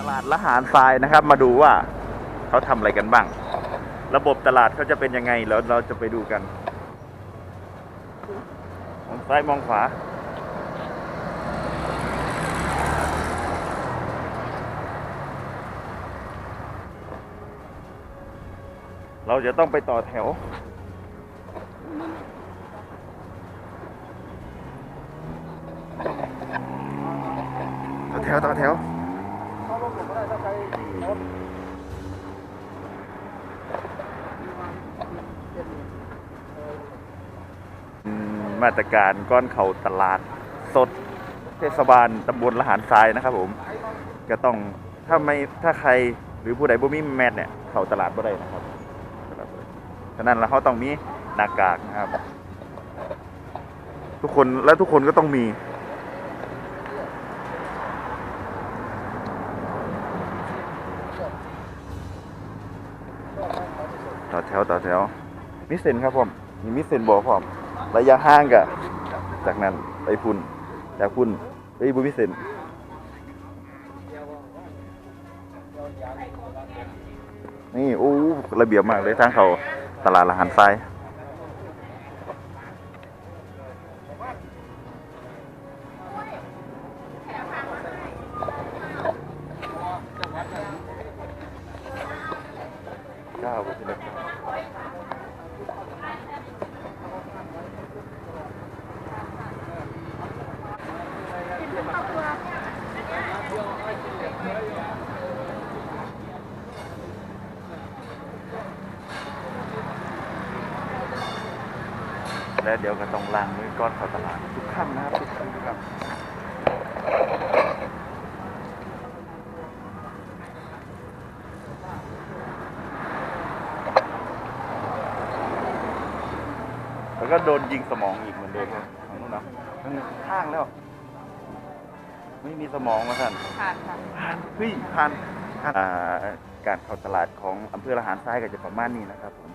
ตลาดละหารทรายนะครับ มาดูว่าเขาทำอะไรกันบ้าง ระบบตลาดเขาจะเป็นยังไงแล้วเราจะไปดูกัน มองซ้ายมองขวา เราจะต้องไปต่อแถว ต่อแถวต่อแถว มมาตรการก้อนเข่าตลาดสด เทศบาลตำบลละหารทรายนะครับผม ก็ต้องถ้าไม่ถ้าใครหรือผู้ใดบ่มีแมสเนี่ยเข้าตลาดบ่ได้นะครับตลาดบ่ได้ฉะนั้นแล้วเขาต้องมีหน้ากากนะครับ ทุกคนและทุกคนก็ต้องมี ต่อแถวต่อแถวมิเซนครับผมมีมิเซนบอกผมระยะห่างกับจากนั้นไปพุ่นจากพุ่นไปบุมิเซนนี่โอ้ระเบียบมากเลยทางเขาตลาดละหันทราย เก้าไปทีละและเดี๋ยวก็ต้องล้างมือก้อนเข้าตลาดทุกครั้งนะครับทุกครั้งทุกครั้งแล้ว ก็โดนยิงสมองอีกเหมือนเดิมครับทางนู้นนะทางข้างแล้ว ไม่มีสมองมาท่านผ่านค่ะผ่านเฮ้ยผ่านผ่านอ่าการเข้าตลาดของอำเภอละหารทรายก็จะประมาณนี้นะครับผม